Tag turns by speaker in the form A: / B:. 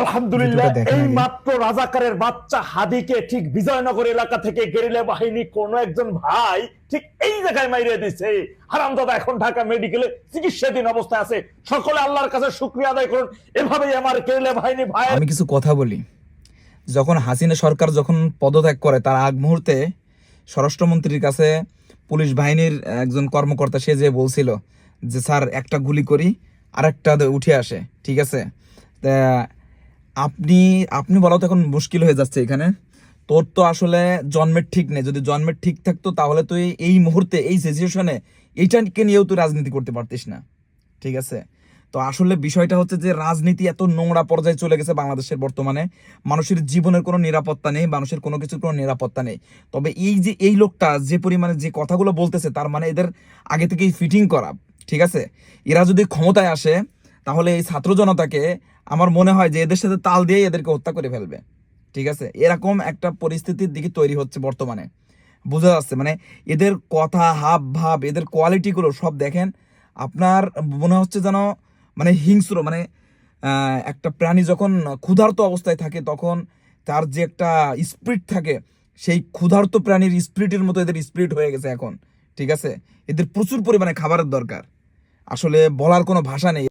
A: আলহামদুলিল্লাহ এই মাত্র রাজাকারের বাচ্চা হাদিকে ঠিক বিজয়নগর এলাকা থেকে গেরিলা বাহিনী কোন একজন ভাই ঠিক এই জায়গায় মাইরে দিছে। হারামদাদা এখন ঢাকা মেডিকেলে চিকিৎসাধীন অবস্থায় আছে। সকলে আল্লাহর কাছে শুক্রিয়া আদায় করুন। এভাবেই আমার গেরিলা বাহিনী ভাই
B: আমি কিছু কথা বলি। যখন হাসিনা সরকার যখন পদত্যাগ করে তার আগ মুহূর্তে স্বরাষ্ট্রমন্ত্রীর কাছে পুলিশ বাহিনীর একজন কর্মকর্তা সে যে বলছিল যে স্যার একটা গুলি করি আর একটা উঠে আসে। ঠিক আছে? আপনি আপনি বলা তো এখন মুশকিল হয়ে যাচ্ছে এখানে। তোর তো আসলে জন্মের ঠিক নেই। যদি জন্মের ঠিক থাকতো তাহলে তুই এই মুহূর্তে, এই সিচুয়েশনে এইটাকে নিয়েও তুই রাজনীতি করতে পারতিস না। ঠিক আছে? তো আসলে বিষয়টা হচ্ছে যে রাজনীতি এত নোংরা পর্যায়ে চলে গেছে বাংলাদেশের বর্তমানে। মানুষের জীবনের কোনো নিরাপত্তা নেই, মানুষের কোনো কিছুর কোনো নিরাপত্তা নেই। তবে এই যে, এই লোকটা যে পরিমাণে যে কথাগুলো বলতেছে, তার মানে এদের আগে থেকেই ফিটিং করা। ঠিক আছে? এরা যদি ক্ষমতায় আসে তাহলে এই ছাত্র জনতাকে আমার মনে হয় যে এদের সাথে তাল দিয়ে এদেরকে হত্যা করে ফেলবে। ঠিক আছে? এরকম একটা পরিস্থিতির দিকে তৈরি হচ্ছে বর্তমানে। বোঝা যাচ্ছে? মানে এদের কথা হাব ভাব এদের কোয়ালিটিগুলো সব দেখেন, আপনার মনে হচ্ছে যেন মানে হিংস্র মানে একটা প্রাণী যখন ক্ষুধার্ত অবস্থায় থাকে তখন তার যে একটা স্পিরিট থাকে, সেই ক্ষুধার্ত প্রাণীর স্পিরিটের মতো এদের স্পিরিট হয়ে গেছে এখন। ঠিক আছে? এদের প্রচুর পরিমাণে খাবারের দরকার। আসলে বলার কোনো ভাষা নেই।